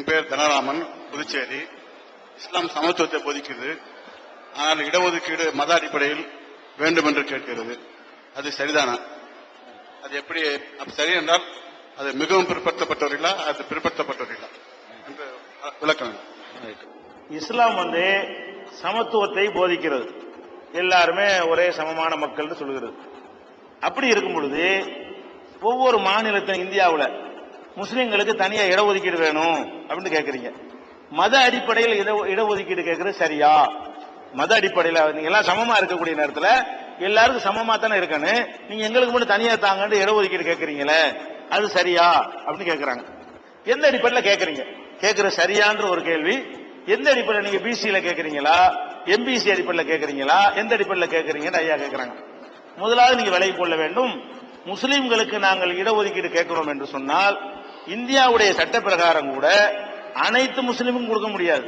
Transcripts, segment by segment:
என் பேர் தனராமன் புதுச்சேரி. இஸ்லாம் சமத்துவத்தை போதிக்குது. ஆனால் இடஒதுக்கீடு மத அடிப்படையில் வேண்டும் என்று கேட்கிறது. அது சரிதானா? அது எப்படி சரி என்றால் அது மிகவும் பிற்படுத்தப்பட்டவர்களா அது பிற்படுத்தப்பட்டவர்களா? என்று விளக்கம் இஸ்லாம் வந்து சமத்துவத்தை போதிக்கிறது. எல்லாருமே ஒரே சமமான மக்கள்னு சொல்லுகிறது. அப்படி இருக்கும் பொழுது ஒவ்வொரு மாநிலத்தின் இந்தியாவில் முஸ்லிம்களுக்கு தனியா இடஒதுக்கீடு வேணும் அப்படின்னு கேக்குறீங்க. மத அடிப்படையில் இட இடஒதுக்கீடு கேட்கறது சரியா? மத அடிப்படையில் எல்லாம் சமமா இருக்கக்கூடிய நேரத்தில் எல்லாருக்கும் சமமா தானே இருக்கணும். நீங்க எங்களுக்கு மட்டும் தனியா தாங்கன்னு இடஒதுக்கீடு கேட்குறீங்களே அது சரியா? அப்படின்னு கேட்குறாங்க எந்த அடிப்படையில் கேட்குறீங்க கேட்குற சரியான்ற ஒரு கேள்வி. எந்த அடிப்படையில் நீங்க பிசியில கேட்குறீங்களா எம்பிசி அடிப்படையில் கேட்குறீங்களா எந்த அடிப்படையில் கேட்குறீங்கன்னு ஐயா கேட்குறாங்க முதலாவது நீங்க விலை கொள்ள வேண்டும். முஸ்லிம்களுக்கு நாங்கள் இடஒதுக்கீடு கேட்கிறோம் என்று சொன்னால் இந்தியாவுடைய சட்ட பிரகாரம் கூட அனைத்து முஸ்லீமுக்கும் கொடுக்க முடியாது.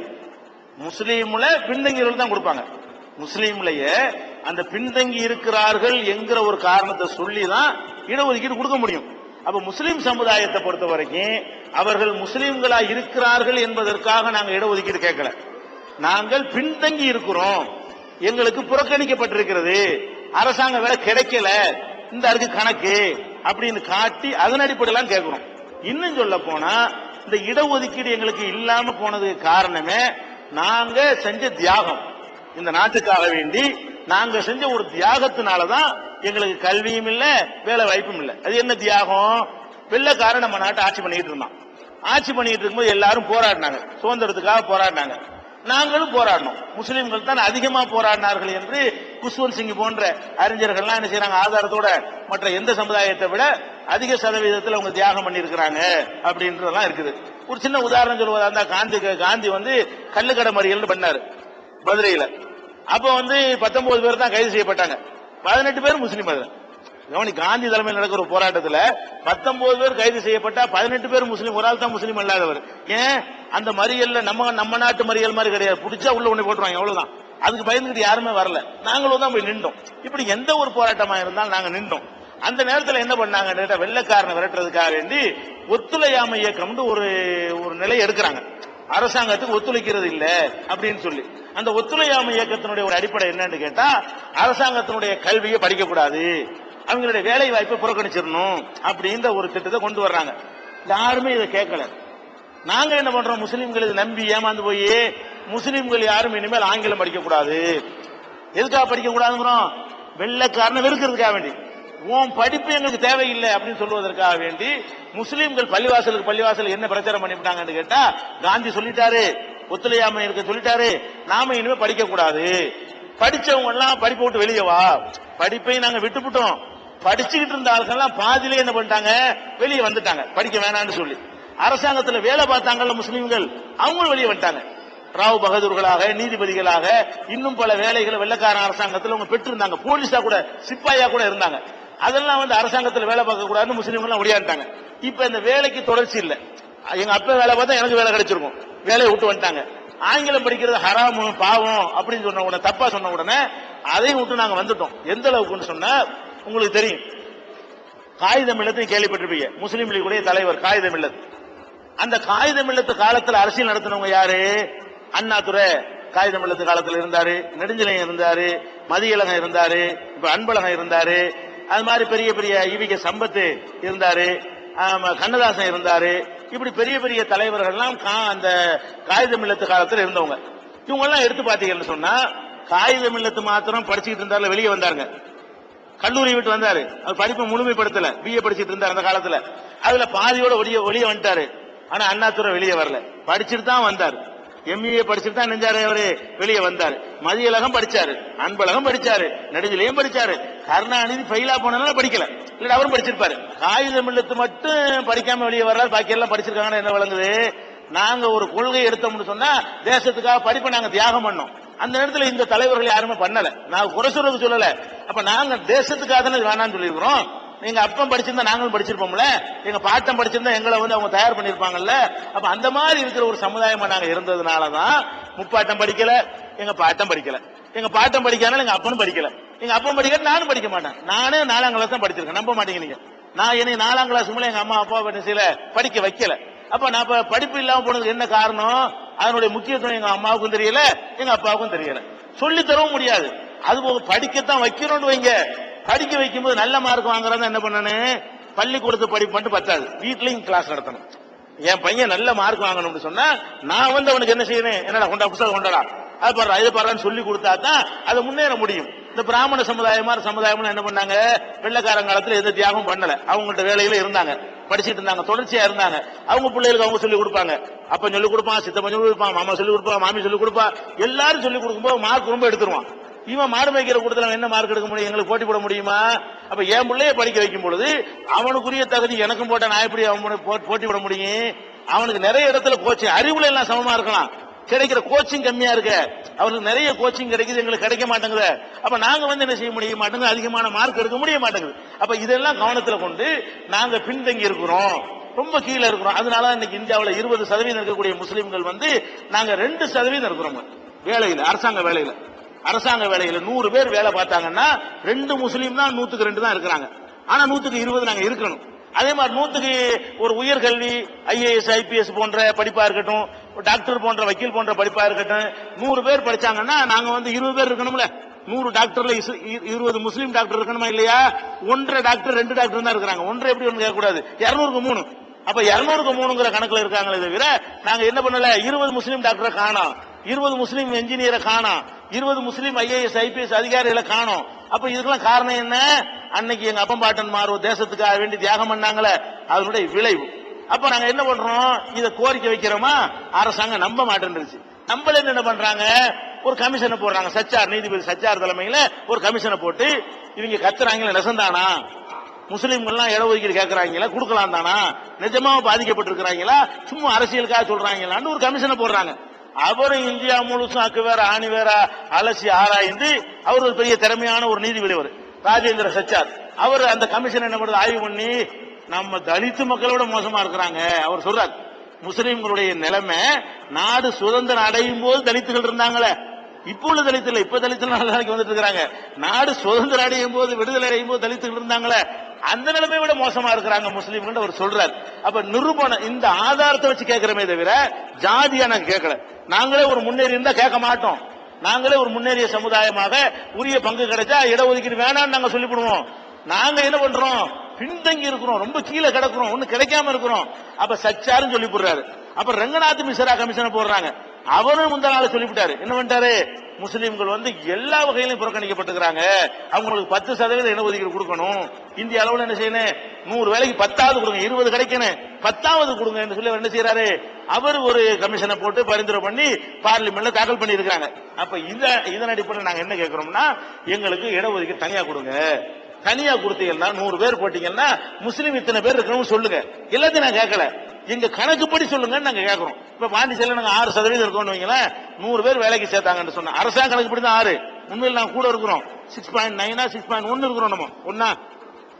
முஸ்லீம்ல பின்தங்கியவர்கள் தான் கொடுப்பாங்க. முஸ்லீம்லயே அந்த பின்தங்கி இருக்கிறார்கள் என்கிற ஒரு காரணத்தை சொல்லி தான் இடஒதுக்கீடு கொடுக்க முடியும். அப்ப முஸ்லீம் சமுதாயத்தை பொறுத்த வரைக்கும் அவர்கள் முஸ்லீம்களா இருக்கிறார்கள் என்பதற்காக நாங்கள் இடஒதுக்கீடு கேட்கல. நாங்கள் பின்தங்கி இருக்கிறோம். எங்களுக்கு புறக்கணிக்கப்பட்டிருக்கிறது. அரசாங்க வேலை கிடைக்கல. இந்த அருக்கு கணக்கு அப்படின்னு காட்டி அதன் அடிப்படையெல்லாம் கேட்கிறோம். இன்னும் சொல்ல போனா இந்த இடஒதுக்கீடு எங்களுக்கு இல்லாம போனதுக்கு காரணமே நாங்க செஞ்ச தியாகம். இந்த நாட்டுக்காக வேண்டி நாங்க செஞ்ச ஒரு தியாகத்தினாலதான் எங்களுக்கு கல்வியும் இல்ல வேலை வாய்ப்பும் இல்ல. அது என்ன தியாகம்? வெள்ளக்காரன் நம்ம நாட்டை ஆட்சி பண்ணிட்டு இருந்தான் ஆட்சி பண்ணிட்டு இருக்கும்போது எல்லாரும் போராடினாங்க. சுதந்திரத்துக்காக போராடினாங்க. நாங்களும் போராடினோம். முஸ்லிம்கள் தான் அதிகமா போராடினார்கள் என்று குஷ்வந்த் சிங் போன்ற அறிஞர்கள்லாம் என்ன செய்யறாங்க ஆதாரத்தோட மற்ற எந்த சமுதாயத்தை விட அதிக சதவீதத்தில் அவங்க தியாகம் பண்ணியிருக்கிறாங்க அப்படின்றதெல்லாம் இருக்குது. ஒரு சின்ன உதாரணம் சொல்வதா இருந்தா காந்தி காந்தி வந்து கல்லுக்கடை மறியல்னு பண்ணாரு மதுரையில். அப்போ வந்து பத்தொன்பது பேர் தான் கைது செய்யப்பட்டாங்க. பதினெட்டு பேர் முஸ்லீம் அது. கவனி காந்தி தலைமையில் நடக்கிற ஒரு போராட்டத்துல பத்தொன்பது பேர் கைது செய்யப்பட்டா பதினெட்டு பேர் முஸ்லீம் ஒரு ஆள் தான் முஸ்லீம் அல்லாதவர். ஏன்? அந்த மறியல்ல நம்ம நம்ம நாட்டு மறியல் மாதிரி கிடையாது. பிடிச்சா உள்ள ஒண்ணு போட்டுருவாங்க அவ்வளவுதான். அதுக்கு பயந்துகிட்டு யாருமே வரல. நாங்களும் தான் போய் நின்றோம். இப்படி எந்த ஒரு போராட்டமாக இருந்தாலும் நாங்கள் நின்றோம். அந்த நேரத்தில் என்ன பண்ணாங்க? வெள்ளக்காரனை விரட்டுறதுக்காக வேண்டி ஒத்துழையாமை இயக்கம்னு ஒரு ஒரு நிலை எடுக்கிறாங்க. அரசாங்கத்துக்கு ஒத்துழைக்கிறது இல்ல அப்படின்னு சொல்லி. அந்த ஒத்துழையாமை இயக்கத்தினுடைய ஒரு அடிப்படை என்னன்னு கேட்டா அரசாங்கத்தினுடைய கல்வியை படிக்கக்கூடாது. அவங்களுடைய வேலை வாய்ப்பை புறக்கணிச்சிடணும் அப்படின்ற ஒரு திட்டத்தை கொண்டு வர்றாங்க. யாருமே இதை கேட்கல. நாங்க என்ன பண்றோம்? முஸ்லீம்கள் இதை நம்பி ஏமாந்து போய் முஸ்லீம்கள் யாரும் இனிமேல் ஆங்கிலம் படிக்கக்கூடாது. எதுக்காக படிக்க கூடாதுங்கிறோம் வெள்ளக்காரனை வெறுக்கிறதுக்காக வேண்டி. உன் படிப்பு எங்களுக்கு தேவையில்லை அப்படின்னு சொல்லுவதற்காக வேண்டி முஸ்லீம்கள் பள்ளிவாசலுக்கு பள்ளிவாசல் என்ன பிரச்சாரம் பண்ணிவிட்டாங்கன்னு கேட்டா காந்தி சொல்லிட்டாரு ஒத்துழையாமை இருக்க சொல்லிட்டாரு நாம இனிமே படிக்க கூடாது படிச்சவங்க எல்லாம் படிப்பை விட்டு வெளியே வா. படிப்பை நாங்க விட்டுவிட்டோம் படிச்சுக்கிட்டு இருந்த ஆளுக்கெல்லாம் பாதியிலே என்ன பண்ணிட்டாங்க? வெளியே வந்துட்டாங்க. படிக்க வேணாம்னு சொல்லி. அரசாங்கத்துல வேலை பார்த்தாங்கல்ல முஸ்லீம்கள். அவங்களும் வெளியே வந்துட்டாங்க. ராவ் பகதூர்களாக நீதிபதிகளாக இன்னும் பல வேலைகளை வெள்ளக்கார அரசாங்கத்தில் அவங்க பெற்றிருந்தாங்க. போலீஸா கூட சிப்பாயா கூட இருந்தாங்க. அதெல்லாம் வந்து அரசாங்கத்தில் வேலை பார்க்க கூடாதுன்னு ஒடியாண்டாங்க இப்ப இந்த வேலைக்கு தொடர்ச்சி இல்லை. எங்க அப்பா வேலை பார்த்தா எனக்கு வேலை கிடைச்சிருக்கும். வேலையை விட்டு வந்துட்டாங்க. ஆங்கிலம் படிக்கிறது ஹராமு பாவம் அப்படின்னு சொன்ன உடனே தப்பா சொன்ன உடனே அதையும் விட்டு நாங்க வந்துட்டோம். எந்த அளவுக்குன்னு சொன்னா உங்களுக்கு தெரியும். காகிதம் இல்லத்தையும் கேள்விப்பட்டிருப்பீங்க. முஸ்லீம் லீகுடைய தலைவர் காகிதம் இல்லத்து அந்த காகிதம் இல்லத்து காலத்தில் அரசியல் நடத்தினவங்க யாரு? அண்ணாதுரை காகிதம் இல்லத்து காலத்தில் இருந்தாரு. நெடுஞ்சலையம் இருந்தாரு. மதியலகம் இருந்தாரு. இப்ப அன்பழகம் இருந்தாரு. அது மாதிரி பெரிய பெரிய ஈவிக சம்பத்து இருந்தாரு கண்ணதாசன் இருந்தாரு இப்படி பெரிய பெரிய தலைவர்கள்லாம் கா- அந்த காகிதம் இல்லத்து காலத்தில் இருந்தவங்க. இவங்கெல்லாம் எடுத்து பார்த்தீங்கன்னு சொன்னா காகிதம் இல்லத்து மாத்திரம் படிச்சுக்கிட்டு இருந்தாருல வெளியே வந்தாருங்க. கல்லூரி விட்டு வந்தாரு. அவர் படிப்பை முழுமைப்படுத்தல பிஏ படிச்சுட்டு இருந்தார் அந்த காலத்துல. அதுல பாதியோட வெளியே வெளியே வந்துட்டாரு. ஆனா அண்ணாத்துறை வெளியே வரல. படிச்சுட்டு தான் வந்தார். எம்ஏ படிச்சுட்டு தான் நெஞ்சாரு அவரு வெளியே வந்தாரு. மதியழகம் படிச்சாரு அன்பழகம் படிச்சாரு நெடுஞ்சலையும் படிச்சாரு. கருணாநிதி ஃபெயிலா போனதுனால படிக்கல. இல்ல அவரும் படிச்சிருப்பாரு. காகிதம் இல்லத்து மட்டும் படிக்காம வெளியே வர்றாரு பாக்கி எல்லாம் படிச்சிருக்காங்கன்னு என்ன விளங்குது? நாங்க ஒரு கொள்கை எடுத்தோம்னு சொன்னா தேசத்துக்காக படிப்பை நாங்க தியாகம் பண்ணோம். அந்த நேரத்தில் இந்த தலைவர்கள் யாருமே பண்ணல. நான் குறை சொல்றது சொல்லல. அப்ப நாங்க தேசத்துக்காக தானே வேணாம்னு சொல்லியிருக்கிறோம். எங்க அப்பம் படிச்சிருந்தா நாங்களும் படிச்சிருப்போம்ல? எங்க பாட்டம் படிச்சிருந்தா எங்களை வந்து அவங்க தயார் பண்ணிருப்பாங்கல்ல? அப்ப அந்த மாதிரி இருக்கிற ஒரு சமுதாயமா நாங்க இருந்ததுனாலதான் முப்பாட்டம் படிக்கல எங்க பாட்டம் படிக்கல. எங்க பாட்டம் படிக்காதனால எங்க அப்பனும் படிக்கல. எங்க அப்பன் படிக்கல நானும் படிக்க மாட்டேன். நானே நாலாம் கிளாஸ் தான் படிச்சிருக்கேன். நம்ப மாட்டீங்க நீங்க. நான் என்னை நாலாம் கிளாஸ் மூலம் எங்க அம்மா அப்பா என்ன செய்யல படிக்க வைக்கல. அப்ப நான் இப்ப படிப்பு இல்லாம போனதுக்கு என்ன காரணம்? அதனுடைய முக்கியத்துவம் எங்க அம்மாவுக்கும் தெரியல எங்க அப்பாவுக்கும் தெரியல. சொல்லி தரவும் முடியாது. அது போக படிக்கத்தான் வைக்கணும்னு வைங்க. படிக்க வைக்கும்போது நல்ல மார்க் வாங்குறதா என்ன பண்ணணும்? பள்ளிக்கூடத்து படிப்பு மட்டும் பத்தாது. வீட்லயும் கிளாஸ் நடத்தணும். என் பையன் நல்ல மார்க் வாங்கணும்னு சொன்னா நான் வந்து அவனுக்கு என்ன செய்யணும் என்னடா கொண்டா புத்தகம் கொண்டாடா? அது பாரு இது பாருன்னு சொல்லி கொடுத்தா தான் அதை முன்னேற முடியும். இந்த பிராமண சமுதாயமா சமுதாயம் என்ன பண்ணாங்க? வெள்ளக்காரன் காலத்துல எந்த தியாகம் பண்ணல. அவங்கள்ட்ட வேலையில இருந்தாங்க. படிச்சிட்டு இருந்தாங்க. தொடர்ச்சியா இருந்தாங்க. அவங்க பிள்ளைகளுக்கு அவங்க சொல்லி கொடுப்பாங்க. அப்ப சொல்லி கொடுப்பான் சித்தப்பன் சொல்லி கொடுப்பான் மாமா சொல்லி கொடுப்பான் மாமி சொல்லி கொடுப்பா எல்லாரும் சொல்லி கொடுக்கும்போது மார்க் ரொம்ப எடுத்துருவான். இவன் மாடு மேய்க்கிற கூட்டத்தில் என்ன மார்க் எடுக்க முடியும்? எங்களுக்கு போட்டி போட முடியுமா? அப்ப என் பிள்ளைய படிக்க வைக்கும் பொழுது அவனுக்குரிய தகுதி எனக்கும் போட்ட நான் எப்படி அவன் போ- போட்டி போட முடியும்? அவனுக்கு நிறைய இடத்துல கோச்சிங் அறிவுல எல்லாம் சமமா இருக்கலாம். கிடைக்கிற கோச்சிங் கம்மியா இருக்கு. அவனுக்கு நிறைய கோச்சிங் கிடைக்குது எங்களுக்கு கிடைக்க மாட்டேங்குது. அப்ப நாங்க வந்து என்ன செய்ய முடிய மாட்டேங்குது அதிகமான மார்க் எடுக்க முடிய மாட்டேங்குது. அப்ப இதெல்லாம் கவனத்துல கொண்டு நாங்க பின்தங்கி இருக்கிறோம். ரொம்ப கீழே இருக்கிறோம். அதனால இன்னைக்கு இந்தியாவில் இருபது சதவீதம் இருக்கக்கூடிய முஸ்லீம்கள் வந்து நாங்க ரெண்டு சதவீதம் இருக்கிறோம். வேலையில் அரசாங்க வேலையில். அரசாங்க வேலையில நூறு பேர் வேலை பார்த்தாங்கன்னா ரெண்டு முஸ்லீம் தான் நூத்துக்கு ரெண்டு தான் இருக்கிறாங்க. ஆனா நூத்துக்கு இருபது நாங்க இருக்கணும். அதே மாதிரி நூத்துக்கு ஒரு உயர்கல்வி ஐஏஎஸ் ஐபிஎஸ் போன்ற படிப்பா இருக்கட்டும் டாக்டர் போன்ற வக்கீல் போன்ற படிப்பா இருக்கட்டும் நூறு பேர் படிச்சாங்கன்னா நாங்க வந்து இருபது பேர் இருக்கணும்ல. நூறு டாக்டர்ல இருபது முஸ்லீம் டாக்டர் இருக்கணுமா இல்லையா? ஒன்றரை டாக்டர் ரெண்டு டாக்டர் தான் இருக்கிறாங்க. ஒன்றரை எப்படி ஒன்று கேட்கக்கூடாது? இரநூறுக்கு மூணு. அப்ப இரநூறுக்கு மூணுங்கிற கணக்குல இருக்காங்களே தவிர நாங்க என்ன பண்ணல? இருபது முஸ்லீம் டாக்டரை காணோம். இருபது முஸ்லீம் என்ஜினியரை காணோம். இருபது முஸ்லீம் ஐஏஎஸ் ஐபிஎஸ் அதிகாரிகளை காணோம். அப்ப இதுக்கெல்லாம் காரணம் என்ன? அன்னைக்கு எங்க அப்பம்பாட்டன் மாறு தேசத்துக்காக வேண்டி தியாகம் பண்ணாங்களே அதனுடைய விளைவு. அப்ப நாங்க என்ன பண்றோம்? இதை கோரிக்கை வைக்கிறோமா? அரசாங்கம் நம்ப மாட்டேன்ருச்சு நம்மள என்ன பண்றாங்க? ஒரு கமிஷனை போடுறாங்க. சச்சார் நீதிபதி சச்சார் தலைமையில ஒரு கமிஷனை போட்டு இவங்க கத்துறாங்களே நெசந்தானா? முஸ்லீம்கள்லாம் இடஒதுக்கீடு கேட்கறாங்களா கொடுக்கலாம் தானா? நிஜமாவும் பாதிக்கப்பட்டிருக்கிறாங்களா? சும்மா அரசியலுக்காக சொல்றாங்களான்னு ஒரு கமிஷனை போடுறாங்க. அவரும் இந்தியா முழுசும் அக்கு வேற ஆணி வேற அலசி ஆராய்ந்து அவர் ஒரு பெரிய திறமையான ஒரு நீதிபதி அவர் ராஜேந்திர சச்சார். அவர் அந்த கமிஷன் என்ன பண்ணுறது ஆய்வு பண்ணி நம்ம தலித்து மக்களோட மோசமா இருக்கிறாங்க. அவர் சொல்றார் முஸ்லீம்களுடைய நிலைமை நாடு சுதந்திரம் அடையும் போது தலித்துகள் இருந்தாங்களே. இப்போ உள்ள தலித்து இல்ல. இப்ப தலித்து நாளைக்கு வந்துட்டு இருக்கிறாங்க. நாடு சுதந்திரம் அடையும் போது விடுதலை அடையும் போது தலித்துகள் இருந்தாங்களே. அந்த நிலைமை விட மோசமா இருக்கிறாங்க முஸ்லீம்கள் அவர் சொல்றாரு. அப்ப நிரூபணம் இந்த ஆதாரத்தை வச்சு கேட்கிறமே தவிர ஜாதியா நாங்க கேட்கல. நாங்களே ஒரு முன்னேறி இருந்தா கேட்க மாட்டோம். நாங்களே ஒரு முன்னேறிய சமுதாயமாக உரிய பங்கு கிடைச்சா இடஒதுக்கீடு வேணாம்னு நாங்க சொல்லிவிடுவோம். நாங்க என்ன பண்றோம்? பின்தங்கி இருக்கிறோம். ரொம்ப கீழே கிடக்குறோம். ஒண்ணு கிடைக்காம இருக்கிறோம். அப்ப சச்சாருன்னு சொல்லி போடுறாரு அப்ப ரங்கநாத் மிஸ்ரா கமிஷனை போடுறாங்க. அவரும் முந்த நாள் சொல்லிவிட்டாரு. என்ன பண்ணிட்டாரு? முஸ்லீம்கள் வந்து எல்லா வகையிலும் புறக்கணிக்கப்பட்டுக்கிறாங்க அவங்களுக்கு பத்து சதவீதம் இடஒதுக்கீடு கொடுக்கணும். இந்திய அளவில் என்ன செய்யணும்? நூறு வேலைக்கு பத்தாவது கொடுங்க இருபது கிடைக்கணும். பத்தாவது கொடுங்க என்று சொல்லி அவர் என்ன செய்யறாரு அவர் ஒரு கமிஷனை போட்டு பரிந்துரை பண்ணி பார்லிமெண்ட்ல தாக்கல் பண்ணி இருக்காங்க அப்ப இத இதன் அடிப்படையில் நாங்க என்ன கேட்கிறோம்னா எங்களுக்கு இடஒதுக்கீடு தனியா கொடுங்க. தனியா கொடுத்தீங்கன்னா நூறு பேர் போட்டீங்கன்னா முஸ்லீம் இத்தனை பேர் இருக்கணும்னு சொல்லுங்க. எல்லாத்தையும் நான் கேட்கல. எங்க கணக்குப்படி சொல்லுங்கன்னு நாங்க கேட்கறோம் இப்ப பாண்டிச்சேரியில் நாங்க ஆறு சதவீதம் இருக்கோம்னு வைங்களேன் நூறு பேர் வேலைக்கு சேர்த்தாங்கன்னு சொன்னா அரசாங்க கணக்குப்படி தான் ஆறு. உண்மையில் நாங்க கூட இருக்கிறோம். சிக்ஸ் பாயிண்ட் நைனா சிக்ஸ் பாயிண்ட் ஒன்னு இருக்கிறோம் நம்ம. ஒன்னா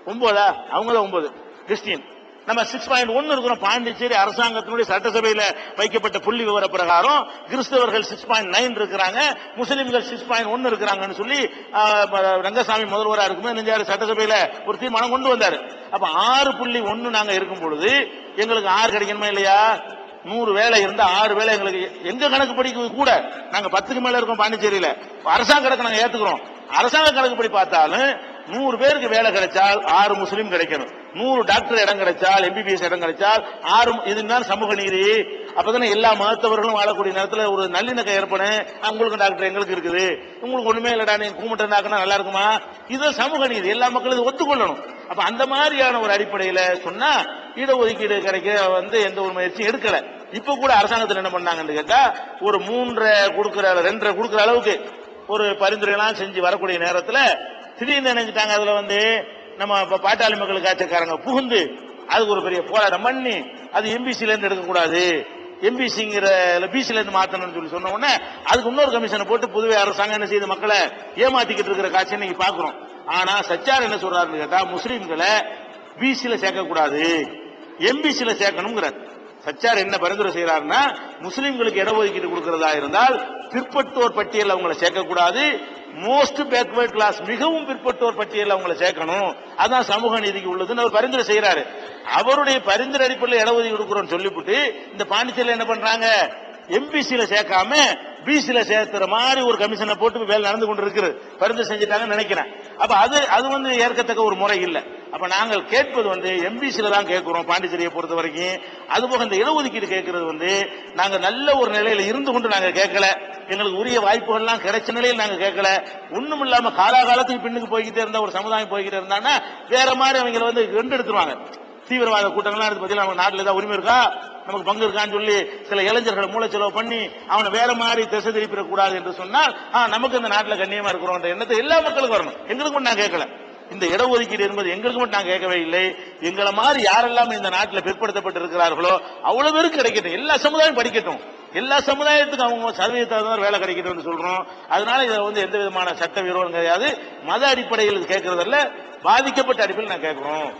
ஒன்பதா அவங்க தான் ஒன்பது கிறிஸ்டியன். நம்ம சிக்ஸ் பாயிண்ட் ஒன்னு இருக்கிறோம். பாண்டிச்சேரி அரசாங்கத்தினுடைய சட்டசபையில வைக்கப்பட்ட புள்ளி விவர பிரகாரம் கிறிஸ்தவர்கள் சிக்ஸ் பாயிண்ட் நைன் இருக்கிறாங்க. முஸ்லீம்கள் சிக்ஸ் பாயிண்ட் ஒன்னு இருக்கிறாங்கன்னு சொல்லி ரங்கசாமி முதல்வராக இருக்கும்போது நெஞ்சாறு சட்டசபையில ஒரு தீர்மானம் கொண்டு வந்தார். அப்ப ஆறு புள்ளி ஒன்னு நாங்க இருக்கும் பொழுது எங்களுக்கு ஆறு கிடைக்கணுமா இல்லையா? நூறு வேலை இருந்தா ஆறு வேலை எங்களுக்கு எங்க கணக்கு படிக்க கூட? நாங்க பத்துக்கு மேல இருக்கோம் பாண்டிச்சேரியில. அரசாங்க கணக்கு நாங்க ஏத்துக்கிறோம். அரசாங்க கணக்குப்படி பார்த்தாலும் நூறு பேருக்கு வேலை கிடைச்சால் ஆறு முஸ்லீம் கிடைக்கணும். நூறு டாக்டர் இடம் கிடைச்சால் எம்பிபிஎஸ் இடம் கிடைச்சால் ஆறு இதுதான் சமூக நீதி. அப்பதானே எல்லா மதத்தவர்களும் வாழக்கூடிய நேரத்தில் ஒரு நல்லிணக்கம் ஏற்படும் உங்களுக்கு டாக்டர் எங்களுக்கு இருக்குது. உங்களுக்கு ஒண்ணுமே இல்லடா நீங்க கும்பிட்டு நல்லா இருக்குமா? இது சமூக நீதி. எல்லா மக்களும் இது ஒத்துக்கொள்ளணும். அப்ப அந்த மாதிரியான ஒரு அடிப்படையில சொன்னா இடஒதுக்கீடு கிடைக்க வந்து எந்த ஒரு முயற்சியும் எடுக்கல. இப்ப கூட அரசாங்கத்தில் என்ன பண்ணாங்கன்னு கேட்டா ஒரு மூன்றரை கொடுக்கிற ரெண்டரை கொடுக்கிற அளவுக்கு ஒரு பரிந்துரைலாம் செஞ்சு வரக்கூடிய நேரத்தில் திடீர்னு நினைச்சிட்டாங்க அதுல வந்து நம்ம பாட்டாளி மக்கள் காட்சிக்காரங்க புகுந்து அதுக்கு ஒரு பெரிய போராட்டம் பண்ணி அது எம்பிசில இருந்து எடுக்கக்கூடாது. எம்பிசிங்கிற பிசில இருந்து மாத்தணும்னு சொல்லி சொன்ன உடனே அதுக்கு இன்னொரு கமிஷனை போட்டு புதுவை அரசாங்கம் என்ன செய்து மக்களை ஏமாத்திக்கிட்டு இருக்கிற காட்சி இன்னைக்கு பாக்குறோம் ஆனா சச்சார் என்ன சொல்றாருன்னு கேட்டா முஸ்லீம்களை பிசில சேர்க்க கூடாது எம்பிசில சேர்க்கணுங்கிறார் சச்சார் என்ன பரிந்துரை செய்யறாருன்னா முஸ்லிம்களுக்கு இடஒதுக்கீடு கொடுக்கறதா இருந்தால் பிற்பட்டோர் பட்டியல் அவங்களை சேர்க்கக்கூடாது. மோஸ்ட் பேக்வர்ட் கிளாஸ் மிகவும் பிற்பட்டோர் பட்டியல் அவங்களை சேர்க்கணும். அதான் சமூக நீதிக்கு உள்ளதுன்னு அவர் பரிந்துரை செய்யறாரு அவருடைய பரிந்துரை அடிப்படையில் இடஒதுக்கீடு கொடுக்குறோம்னு சொல்லிவிட்டு இந்த பாண்டிச்சேரியில் என்ன பண்றாங்க? எம்பிசியில சேர்க்காம பிசியில் சேர்த்துற மாதிரி ஒரு கமிஷனை போட்டு வேலை நடந்து கொண்டு இருக்குது பரிந்துரை செஞ்சுட்டாங்கன்னு நினைக்கிறேன். அப்ப அது அது வந்து ஏற்கத்தக்க ஒரு முறை இல்லை. அப்ப நாங்கள் கேட்பது வந்து எம்பிசியில தான் கேட்கிறோம் பாண்டிச்சேரியை பொறுத்த வரைக்கும். அதுபோக இந்த இடஒதுக்கீடு கேட்கறது வந்து நாங்க நல்ல ஒரு நிலையில இருந்து கொண்டு நாங்க கேட்கல. எங்களுக்கு உரிய வாய்ப்புகள்லாம் கிடைச்ச நிலையில் நாங்க கேட்கல. ஒண்ணும் இல்லாம காலாகாலத்துக்கு பின்னுக்கு போய்கிட்டே இருந்தா ஒரு சமுதாயம் போய்கிட்டே இருந்தாங்கன்னா வேற மாதிரி அவங்களை வந்து ரெண்டு எடுத்துருவாங்க. தீவிரவாத கூட்டங்கள்லாம் எடுத்து பத்தி நம்ம நாட்டில் ஏதாவது உரிமை இருக்கா? நமக்கு பங்கு இருக்கான்னு சொல்லி சில இளைஞர்களை மூலச்செலவு பண்ணி அவனை வேற மாதிரி திசை திருப்பிடக்கூடாது என்று சொன்னால் ஆ, நமக்கு இந்த நாட்டில் கண்ணியமா இருக்கிறோம் எண்ணத்தை எல்லா மக்களுக்கும் வரணும். எங்களுக்கு நான் கேட்கல. இந்த இடஒதுக்கீடு என்பது எங்களுக்கு மட்டும் நான் கேட்கவே இல்லை. எங்களை மாதிரி யாரெல்லாம் இந்த நாட்டில் பிற்படுத்தப்பட்டு இருக்கிறார்களோ அவ்வளவு பேருக்கு கிடைக்கட்டும். எல்லா சமுதாயம் படிக்கட்டும். எல்லா சமுதாயத்துக்கும் அவங்க சதவீதத்தார் வேலை கிடைக்கட்டும்னு சொல்றோம். அதனால இதில் வந்து எந்த விதமான சட்ட விரோதம் கிடையாது. மத அடிப்படையில் கேட்கறதல்ல. பாதிக்கப்பட்ட அடிப்படையில் நான் கேட்கிறோம்.